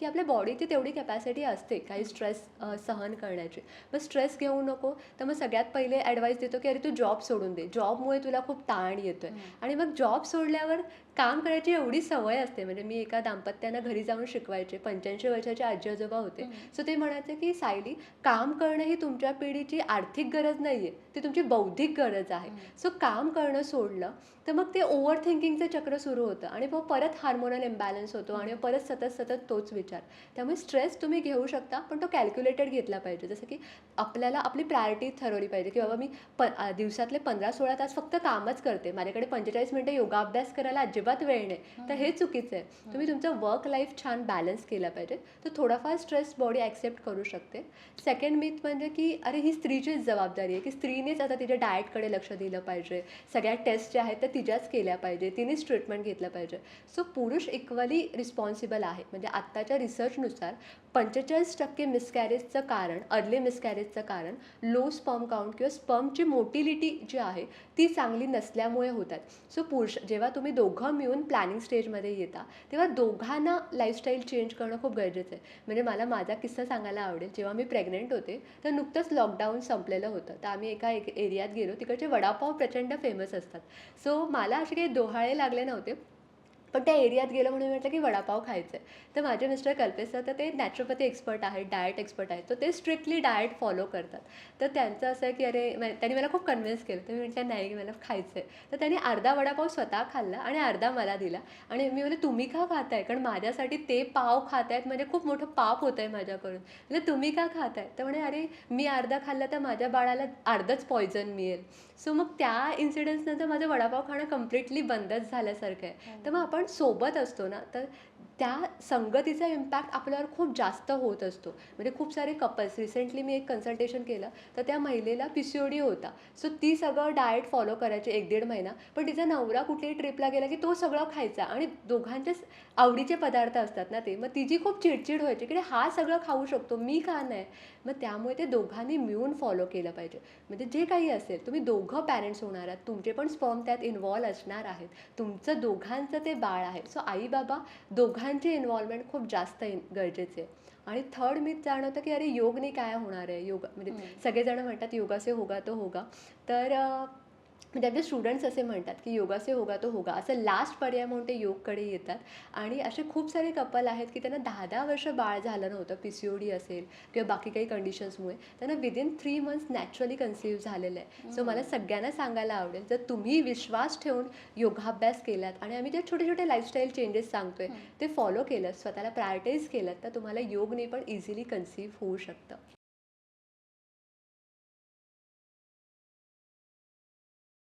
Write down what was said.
की आपल्या बॉडीची तेवढी कॅपॅसिटी असते काही स्ट्रेस सहन करण्याची. मग स्ट्रेस घेऊ नको तर मग सगळ्यात पहिले ॲडवाईस देतो की अरे तू जॉब सोडून दे. जॉबमुळे तुला खूप ताण येतोय. आणि मग जॉब सोडल्यावर काम करायची एवढी सवय असते. म्हणजे मी एका दाम्पत्यांना घरी जाऊन शिकवायचे. पंच्याऐंशी वर्षाचे आजी आजोबा होते. सो ते म्हणायचे की सायली काम करणं ही तुमच्या पिढीची आर्थिक गरज नाही आहे ती तुमची बौद्धिक गरज आहे. सो काम करणं सोडलं तर मग ते ओव्हर थिंकिंगचं चक्र सुरू होतं. आणि मग परत हार्मोनल इम्बॅलन्स होतो. आणि परत सतत सतत तोच विचार. त्यामुळे स्ट्रेस तुम्ही घेऊ शकता पण तो कॅल्क्युलेटेड घेतला पाहिजे. जसं की आपल्याला आपली प्रायोरिटी ठरवली पाहिजे की बाबा मी प दिवसातले पंधरा सोळा तास फक्त कामच करते. माझ्याकडे पंचेचाळीस मिनटं योगाभ्यास करायला अजिबात वेळ नाही. तर हे चुकीचं आहे. तुम्ही तुमचं वर्क लाईफ छान बॅलन्स केलं पाहिजे. तर थोडाफार स्ट्रेस बॉडी ॲक्सेप्ट करू शकते. सेकंड मिथ म्हणजे की अरे ही स्त्रीचीच जबाबदारी आहे की स्त्रीनेच आता तिच्या डाएटकडे लक्ष दिलं पाहिजे. सगळ्या टेस्ट ज्या आहेत त्या तिच्याच केल्या पाहिजे. तिनेच ट्रीटमेंट घेतलं पाहिजे. सो पुरुष इक्वली रिस्पॉन्सिबल आहे. म्हणजे आत्ताच्या रिसर्चनुसार पंचेचाळीस टक्के मिसकॅरेजचं कारण अर्ली मिसकॅरेजचं कारण लो स्पर्म काउंट किंवा स्पर्मची मोटिलिटी जी आहे ती चांगली नसल्यामुळे होतात. सो पुरुष जेव्हा तुम्ही दोघं मिळून प्लॅनिंग स्टेजमध्ये येता तेव्हा दोघांना लाईफस्टाईल चेंज करणं खूप गरजेचं आहे. म्हणजे मला माझा किस्सा सांगायला आवडेल. जेव्हा मी प्रेग्नेंट होते तर नुकतंच लॉकडाऊन संपलेलं होतं. तर आम्ही एका एक एरियात गेलो. तिकडचे वडापाव प्रचंड फेमस असतात. सो मला असे काही दोहाळे लागले नव्हते. पण त्या एरियात गेलं म्हणून म्हटलं की वडापाव खायचं आहे तर माझे मिस्टर कल्पेश सर तर ते नॅचरोपॅथी एक्सपर्ट आहेत डाएट एक्सपर्ट आहेत तर ते स्ट्रिक्टली डाएट फॉलो करतात. तर त्यांचं असं आहे की अरे त्यांनी मला खूप कन्व्हिन्स केलं. तर मी म्हटलं नाही मला खायचं आहे तर त्यांनी अर्धा वडापाव स्वतः खाल्ला आणि अर्धा मला दिला. आणि मी म्हणजे तुम्ही का खाताय? कारण माझ्यासाठी ते पाव खात आहेत म्हणजे खूप मोठं पाप होतं आहे माझ्याकडून. म्हणजे तुम्ही का खाताय? तर म्हणे अरे मी अर्धा खाल्ला तर माझ्या बाळाला अर्धच पॉयझन मिळेल. सो मग त्या इन्सिडेंट्सनंतर माझं वडापाव खाणं कम्प्लिटली बंदच झाल्यासारखं आहे. तर मग आपण सोबत असतो ना तर त्या संगतीचा इम्पॅक्ट आपल्यावर खूप जास्त होत असतो. म्हणजे खूप सारे कपल्स रिसेंटली मी एक कन्सल्टेशन केलं तर त्या महिलेला पी सी ओ डी होता. सो ती सगळं डाएट फॉलो करायची एक दीड महिना पण तिचा नवरा कुठल्याही ट्रिपला गेला की तो सगळं खायचा आणि दोघांचे आवडीचे पदार्थ असतात ना ते मग तिची खूप चिडचिड व्हायची की हा सगळं खाऊ शकतो मी का नाही? मग त्यामुळे ते दोघांनी मिळून फॉलो केलं पाहिजे. म्हणजे जे काही असेल तुम्ही दोघं पॅरेंट्स होणार आहात तुमचे पण स्पर्म त्यात इन्व्हॉल्व असणार आहेत तुमचं दोघांचं ते बाळ आहे. सो आई बाबा दोघां दोघांची इन्व्हॉल्वमेंट खूप जास्त गरजेचे आहे. आणि थर्ड मी जाणवतं की अरे योगने काय होणार आहे? योग म्हणजे सगळेजण म्हणतात योगा से होगा तो होगा. तर अं, म्हणजे स्टुडंट्स असे म्हणतात की योगा से होगा तो होगा. असं लास्ट पर्याय म्हणून ते योगकडे येतात. आणि असे खूप सारे कपल आहेत की त्यांना दहा दहा वर्ष बाळ झालं नव्हतं पी सी ओ डी असेल किंवा बाकी काही कंडिशन्समुळे त्यांना within three months naturally conceive झालेलं आहे. सो मला सगळ्यांना सांगायला आवडेल जर तुम्ही विश्वास ठेवून योगाभ्यास केलात आणि आम्ही जे छोटे छोटे लाईफस्टाईल चेंजेस सांगतोय ते फॉलो केलं स्वतःला प्रायोरिटाईज केलं तर तुम्हाला योगने पण इझिली कन्सिव्ह होऊ शकतं.